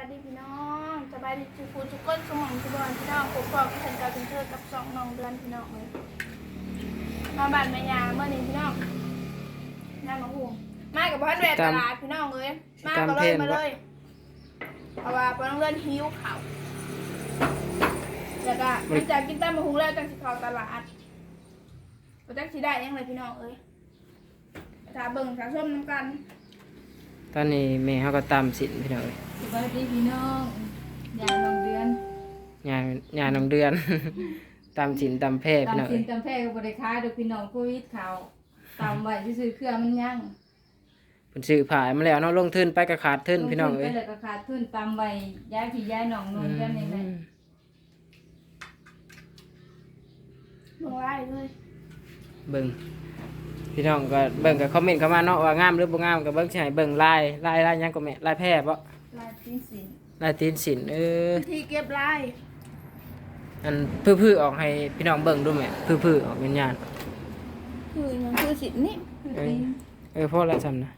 ายดีพี่น้องสบายดีทุกคนทุกคนสมองทุกบอลพี่น้องผมบอกกันกับเป็นเธอกับสองน้องเดือนพี่น้องเลยมาบ้านแม่ยาเมื่อนี้พี่น้องน้ามาหูมากับพ่อแม่ตลาดพี่น้องเลยมาก็เลยมาเลยเพราะว่าพ่อน้องเดือนหิวเขาแล้วก็หลังจากกินตั้มมาหุงแล้วจังสิเขาตลาดก็จังสิได้ยังไงพี่น้องเอ้ยถ้าเบิ่งถ้าส้มน้ำกัน ตอนนี้แม่เขาก็ตามสินพี่น้องเอ้ยสวัสดีพี่น้องยายน้องเดือนงานงานน้องเดือน ตามสินตามแพร่ตาพี่มน้องสิเอ้นยตามแพร่ก็บริคายเด็กพี่น้องโควิดเขาตามไว้ซื่อๆเครื่องมันยังเพิ่นซื้อผ้ามาแล้วเนาะลงทุนไปก็ขาดทุนพี่น้องลเอ้ทุยไปเลยก็ขาดทุนตามไว้ย้ายพี่ย้ายน้องนนกันนี่แหละเบิ่งไล่เลยเบิ่ง พี่น้องก็เบิ่งก็คอมเมนต์เข้ามาเนาะว่างามหรือบ่งามก็เบิ่งสิให้เบิ่งลายลายลายหยังก็แม่ลายแพร่บ่ลายตีนสินลายตีนสินเออที่เก็บไล่อันพื้อๆออกให้พี่น้องเบิ่งดูแม่พื้อๆออกเป็นญาณคือยังคือสินนี่คือเอตีอนเออพอแล้วจำนะ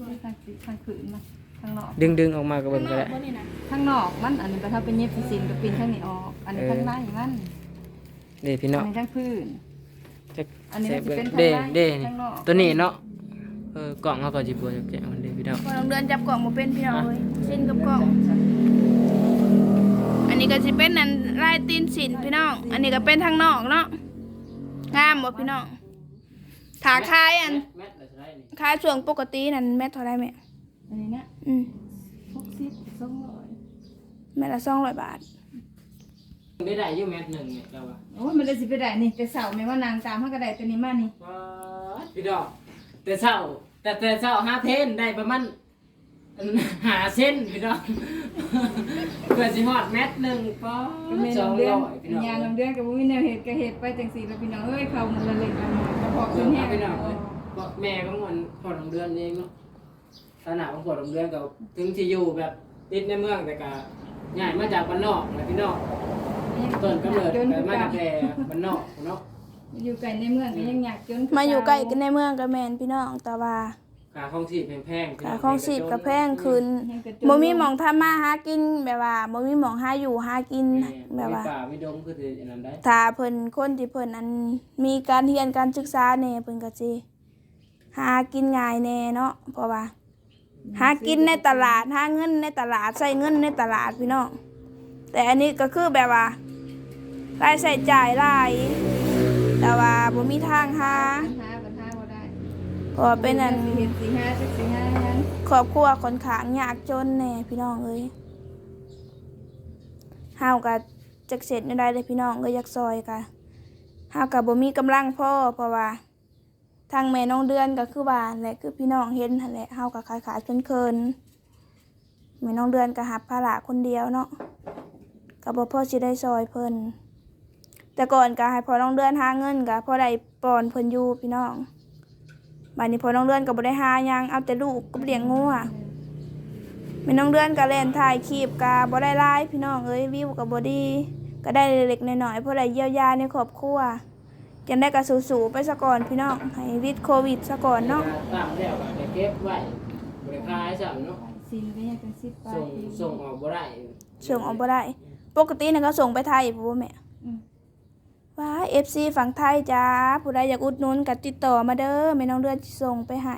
บริการติดทางขืนมาทางนอกดึงดึงๆออกมาก็เบิ่งก็ได้ข้างนอกบ่นี่นะทางนอกมันอันนี้ก็ถ้าเป็นเย็บสินก็ปีนข้างนี้ออก อันนี้ข้างในมันเด้พี่น้อัอนงนี้ข้างพื้น จะอันนี้มันจะเป็นเด้ข้างในเด้นี่ข้างนอก ตัวนี้เนาะเออกล่องเขาก็สิบ่จักแจกมันเด้พี่น้องพอลองเดินจับกล่องมาเป็นพี่น้องเลยสินกับกล่อง อันนี้ก็สิเป็นนันลายตีนสินพี่น้อง อันนี้ก็เป็นทางนอกเนาะ งามบ่พี่น้องถาคายอันแมทละเท่าไหร่นี่คายช่วงปกตินั่นแม่เท่าไรแม่ อันนี้นะอืมหกสิบสองร้อยแม่ละสองร้อยบาท ได้ได้อยู่แมทหนึ่งเนี่ยเราว่าโอ้ยมันเลยสิไปได้นี่แต่เสาไม่ว่านางตามเขาก็ได้ตัวนี้มานี่ว้าดพี่ดอก แต่เช้า แต่แต่เช้าห้าเทนได้ประมาณอันหาเส้นพี่ดอกเพื่อสิฮอดแมทหนึ่งก็ก็แม่สน้อองงเดือนร้อยพี่น้องยาน้องเดือนกับวิแนวเหตุก็เหตุไปจังสี่แล้วพี่น้องเอ้ยเขามันละเล็กละน้อยกระเพาะเพื่ขึ้อนนแห้แม่งพี่น้องเอ้ยก็แม่ก็มันพอดของเดือนเองเนาะขนาดของพอดของเดือนก็ถึงที่อยู่แบบติดในเมืองแต่ก็ง่ายมาจากบ้านนอกนะพี่น้อง ต้นกำเนิดจนก็มาจากแต่บ้านนอกเนาะอยู่ไกลในเมืองก็ยังอยากจนมาอยู่ใกล้กันในเมืองก็แม่นพี่น้องแต่ว่าค่าครองชีพแพงๆพี่น้ค่าของชีพก็แพงขึ้นยังกระจนบ่มีหมองทำมาหากินแบบว่าบ่มีหมองหาอยู่หากินแบบว่ามีป่ามีดงคือสิอันนั้นได้ถ้าเพิ่นคนที่เพิ่นอันมีการเรียนการศึกษาแน่เพิ่นก็สิหากินง่ายแน่เนาะเพราะว่า หากินในตลาดหาเงินในตลาดใช้เงินในตลาดพี่น้องแต่อันนี้ก็คือแบบว่า รายใช้จ่ายหลาย แต่ว่าบ่มีทางหาปัญหาปัญหาบ่ได้เพราะว่าเป็นอันสี่เห็ดสี่ห้าสิบสี่ห้านั้นครอบครัวค่อนข้างยากจนแน่พี่น้องเอ้ยเฮาก็จักเสร็จยู่ได้เลยพี่น้องเอ้ยอยากซอยกะเฮาก็บ่มีกำลังพอเพราะว่าทางแม่น้องเดือนก็คือว่าแหละคือพี่น้องเห็นหั่นแหละเฮาก็ขายขายๆเคินแม่น้องเดือนก็หับภาระคนเดียวเนาะก็บ่พอสิได้ซอยเพิ่น แต่ก่อนก็ให้พ่อน้องเดือนหาเงินก็พอได้ปอนเพิ่นอยู่พี่น้องบัดนี้พอน้องเดือนก็บ่ได้หาหยังเอาแต่ลูกก็เลี้ยงงัวแม่น้องเดือนก็เล่นถ่ายคลิปก็บ่ได้หลายพี่น้องเอ้ยวิวก็บ่ดีก็ได้เล็กๆน้อยๆเพราะได้เยียวยาในครอบครัวจังได้ก็สู้ๆไปซะก่อนพี่น้องให้วิดโควิดซะก่อนเนาะตั้งแล้วก็ได้เก็บไว้บริขายซ้ำเนาะสินก็ยังเป็นสิบปลาส่งยปีส่งออกบ่ได้ส่งออกบ่ได้ปกติน่ะก็ส่งไปไทยบ่แม่ อืมว่า FC ฝั่งไทยจ้า ผู้ใดอยากอุดหนุนก็ติดต่อมาเด้อแม่น้องเดือนสิส่งไปให้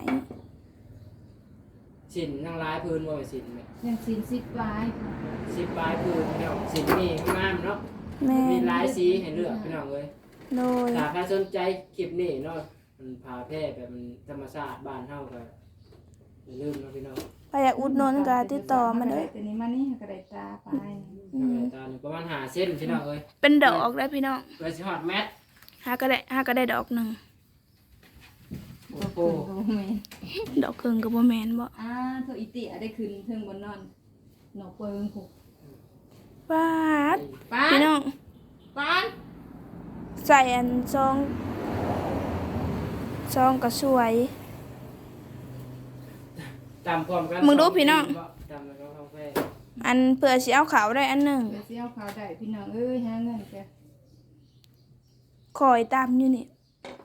สินนั่งร้ายพื้นบ่ไปสินแม่ยังสินสิบปลายค่ะสิบปลายพื้นพี่น้องสินนี่งามเนาะแม่มีหลายสีให้เลือกพี่น้องเอ้ยโดยถ้าใครสนใจคลิปนี้เนาะมันพาแพร่แบบมันธรรมชาติบ้านเฮาก็อย่าลืมเนาะพี่น้องใครอยากอุดหนุนก็ติดต่อมาเด้อ ตัวนี้มานี่ก็ได้ตาไป อืมตาหนึ่งประมาณ5เส้นพี่น้องเอ้ยเป็นดอกได้พี่น้องเพื่อสิฮอดแมทหาก็ได้หาก็ได้ดอกหนึ่งโอ้โหโอ้โหดอกครึ่งก็บ่แม่นบ่อ่าเธออีติอะได้ขึ้นเทิงบนนอนหนอกเปิงผูกปาดป้าพี่น้องป้านใส่อันซองซองก็สวย ตามพร้อมกันมึงดูพี่น้อง ตามแล้วก็เข้าแพร่ อันเผื่อสิเอาขาวได้อันหนึ่งเดี๋ยวสิเอาขาวได้พี่น้องเอ้ยหาเงินแกคอยตามอยู่นี่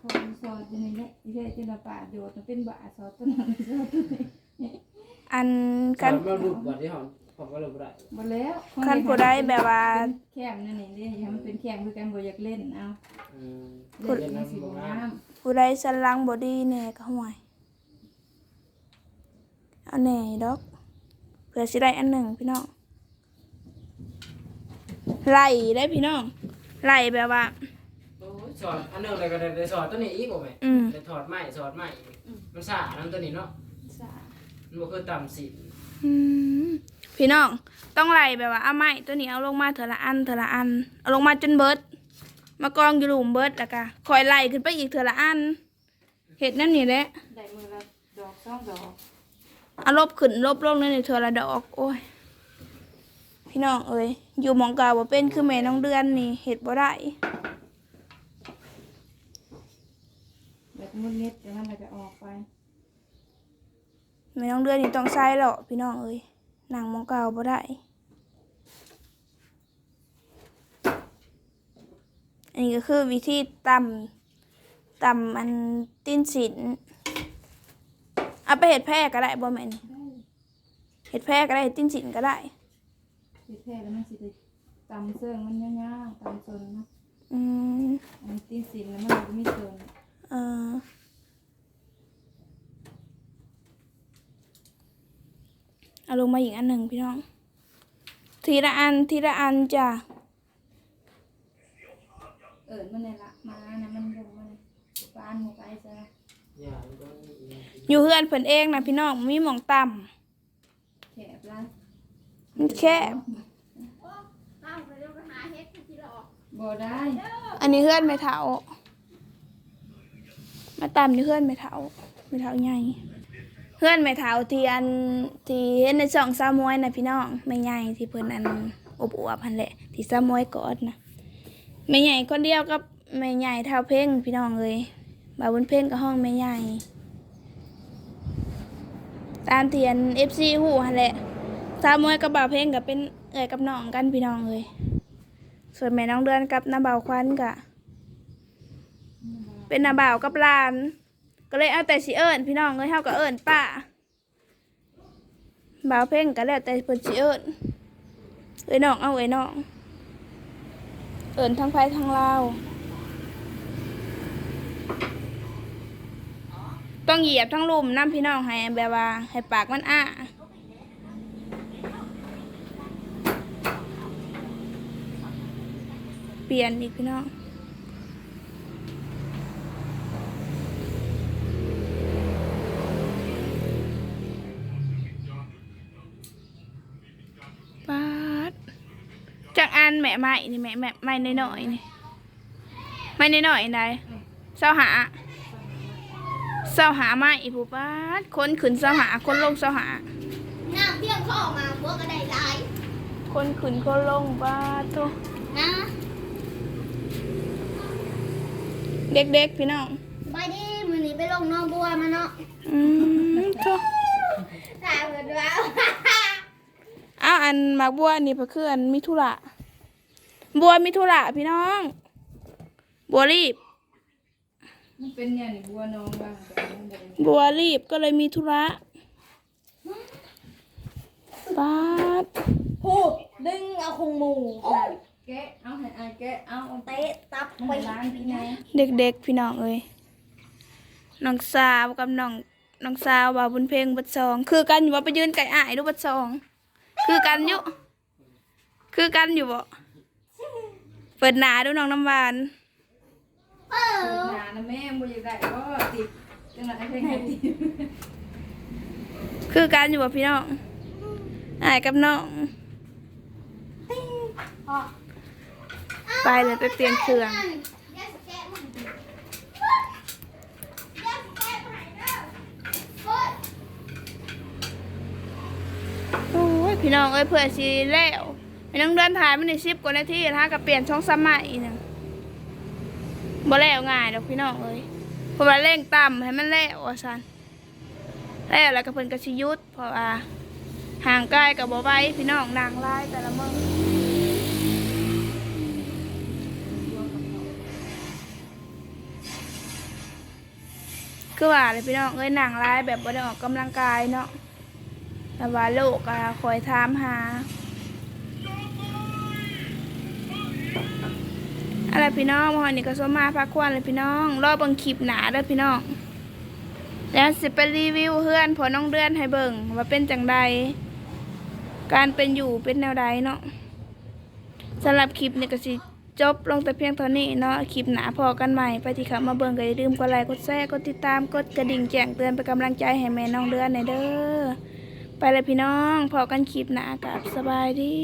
คอยสอดอยู่นี่แหละอีเด้จินป่าโดดมันเป็นบาสอดต้นนั้นสอดต้นนี้อันกักันนมาดูบ่ที่หอมผมก็เลยบ่ได้บ่แล้วคันผู้ใดแบบว่าแคมนั่นนี่เด้อย่าให้มันเป็นแคมคือกันบ่อยากเล่นเอาอืมเล่นเล่นมันสิน้ำบ่บ่งางามมผู้ใดสันหลังบอดี้แน่ก็ห่วยเอาแน่ดอก เผื่อสิได้อันหนึ่งพี่น้องไล่ได้พี่น้องไล่แบบว่าโอ้ยสอนอันหนึงเลยก็ได้ได้สอนตัวนี้อีกบ่แม่อืมได้ถอดไม้สอนไม้มันซ่านํตัวนี้เนาะสามันบ่คือต่ำสิอืมพี่น้องต้องไล่แบบว่าเอาไม้ตัวนี้เอาลงมาเถอะละอันเถอะละอันเอาลงมาจนเบิด มากองอยู่หลุมเบิดแล้วก็คอยไล่ขึ้นไปอีกเถอะละอันเห็ดนั่นนี่แหละ ได้มือละดอกสองดอกเอาลบขึ้นลบลงนั่นนี่เถอะละดอก โอ้ย พี่น้องเอ้ยอยู่หมองเก่าบ่เป็นคือแม่น้องเดือนนี่เห็ดบ่ได้แบบมุดเน็ดเดี๋ยวมันก็จะออกไปแม่น้องเดือนนี่ต้องใส่หรอกพี่น้องเอ้ยหนังหมองเก่าบ่ได้อันนี้ก็คือวิธีตำตำอันติ้นสิน เอาไปเห็ดแพร่ก็ได้บ่แม่นได้เห็ดแพร่ก็ได้เห็ดติ้นสินก็ได้สิแท้แล้วมันสิได้ตำเสื่องมันยาวๆตำจนเนาะอืมอันนี้ตีนสินแล้วมันก็มีจนเออเอาลงมาอีกอันหนึ่งพี่น้อง ทีละอันทีละอันจ้ะเอิญมันนี่ละมานะมันลงมาเลยปานหมูไปซะ อย่ามันก็มีอีกอยู่เฮือนเพิ่นเองนะพี่น้องมีหมองต่แคบละำมันแคบบ่ได้ อันนี้เฮือนไม่เถามาต่ำนี่เฮือนไม่เถาไม่เถาใหญ่เฮือนไม่เถาที่อันที่เห็นในช่องซามวยนะพี่น้องไม่ใหญ่ที่เพิ่นอันอบอวบๆพันแหละ ที่ซามวยกอดนะไม่ใหญ่คนเดียวกับไม่ใหญ่เท่าเพ่งพี่น้องเลย บาวบนเพ่งกับห้องไม่ใหญ่ ตามเทียนเอฟซีหูหันแหละซามวยกับบ่าวเพ่งกับเป็นเอ่ยกับน้องกันพี่น้องเลยส่วนแม่น้องเดือนกับน้าบ่าวควันกะ เป็นน้าบ่าวกับลาน ก็เลยเอาแต่สิเอิญพี่น้องเลยเฮาก็เอิญป้าบ่าวเพ่งก็แล้วแต่เพิ่นสิเอิญเอ้ยน้องเอาเอ้ยน้อง เอิญทั้งไผทั้งลาว ต้องเหยียบทั้งลุ่มน้ำพี่น้องให้แบบว่าให้ปากมันอ้าเปลี่ยนอีกพี่น้องปาดจากอันแม่ใหม่นี่แม่แม่ใหม่น้อยๆนี่ไม่น้อยๆได้เศร้าหา เศร้าหาไม่ผู้ปาดคนขึ้นเศร้าหาคนลงเศร้าหา น้ำเพียงเข้ามาพวกก็ได้หลายคนขึ้นคนลงปาดโตนะเด็กๆพี่น้องสบายดีมือนี้ไปลงหน้องบัวมาเนาะอืมโตตายหมดแล้วอ้าวอันหมากบัวนี่เพนคืออันมิถุระบัวมิถุระพี่น้อง บัวรีบ มันเป็นเนี่ยนี่บัวน้องบ้างแต่มันบ่ได้บัวรีบก็เลยมีธุระปาดพูดดึงเอาคงหมูแกะเอาให้อายแกะเอาเอาเตะตับไปไปร้านพี่นายเด็กๆพี่น้องเอ้ยน้องสาวกับน้องน้องสาวบ่าวบุญเพลงบัดซอง คือกันอยู่ว่าไปยืนไก่อ้ายดูบัดซอง คือกันอยู่คือกันอยู่บ่เปิดหนาดูน้องน้ำหวาน เออหนานะแม่บ่อยากได้ก็ติดจังหวะไอ้ให้ติดคือกันอยู่บ่พี่น้องอ้ายกับน้อง ไปเลยไปเปลี่ยนเครื่อง โอ้ยพี่น้องเอ้ยเผื่อสิแล้วไอ้น้องเดินถ่ายมันในชิปกว่านาทีนะกับเปลี่ยนช่องสมัยหนึ่ง บ่แล้วง่ายดอกพี่น้องเอ้ยเพราะว่าเร่งต่ำให้มันแล้วว่าซั่นแล้วแล้วก็เพิ่นก็สิยุดเพราะว่าห่างไกลกับบ่ไหวพี่น้องนางลายแต่ละมื้อคือว่าเลยพี่น้องเอ้ยนางลายแบบบ่ได้ออกกำลังกายเนาะแล้วว่าโลกอะคอยถามหา อะไรพี่น้องวันนี้ก็สมาพักควันเลยพี่น้อง รอเบิ่งคลิปหนาเด้อพี่น้อง แล้วสิไปรีวิวเพื่อนพอน้องเดือนให้เบิ่งว่าเป็นจังใด การเป็นอยู่เป็นแนวใดเนาะสำหรับคลิปนี้ก็สิจบลงแต่เพียงเท่านี้เนาะคลิปหนาพอกันใหม่ไปที่เขามาเบิ่งก็อย่าลืมกดไลค์กดแชร์กดติดตามกดกระดิ่งแจ้งเตือนเป็นกำลังใจให้แม่น้องเดือนในเด้อไปเลยพี่น้องพอกันคลิปหนากับสบายดี